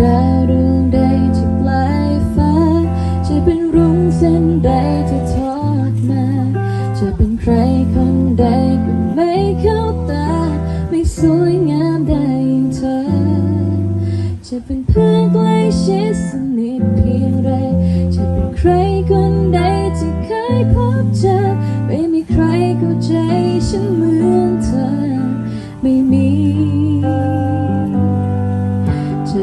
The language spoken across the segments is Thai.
ดาวดวงใดที่ปลายฟ้า จะเป็นรุ่งเส้นใดที่ทอดมา จะเป็นใครคนใดก็ไม่เข้าตา ไม่สวยงามได้อย่างเธอ จะเป็นเพื่อนใกล้ชิดสนิทเพียงไร จะเป็นใครคน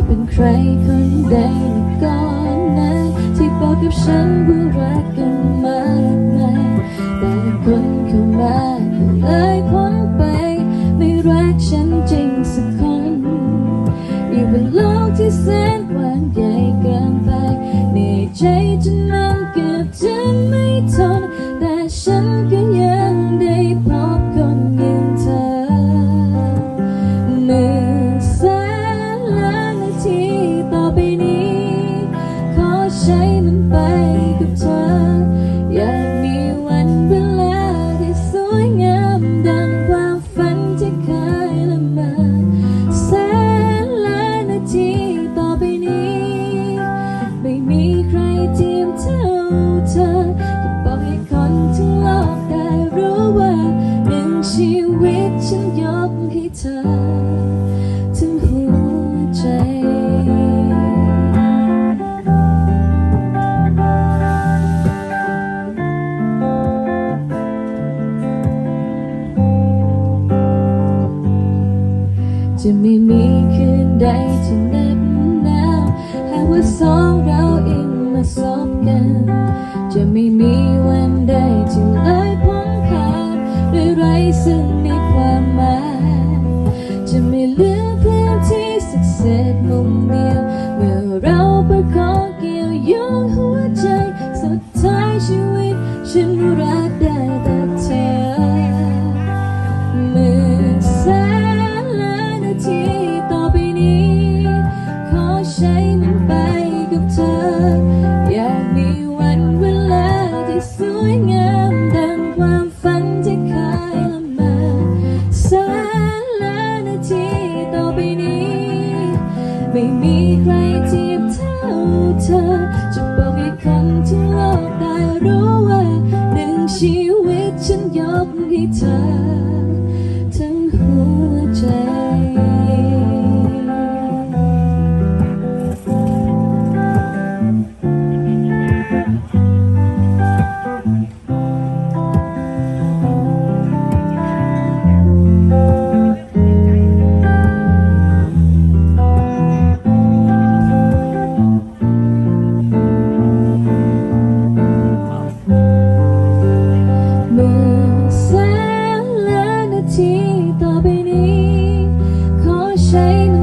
เป็นใครคนใดในก่อนนะที่บอกกับฉันว่ารักกันมากมายแต่คนเข้ามาก็เลยพ้นไป ไม่รักฉันจริงสักคนอยู่บนโลกที่แสนกว้างใหญ่เกินไปในใจฉันเกือบ ใช้มันไปกับเธออยาก จะไม่มีคืนใดที่นับหนาวหากว่าสองเราเองมาสบกัน จะไม่มีวันใดที่เลยพ้นขานด้วยไรซึ่งใน ไม่มีใครเทียบเท่าเธอ จะบอกให้คนทั้งโลกได้รู้ว่าหนึ่งชีวิตฉันยกให้เธอ ทั้งหัวใจ ข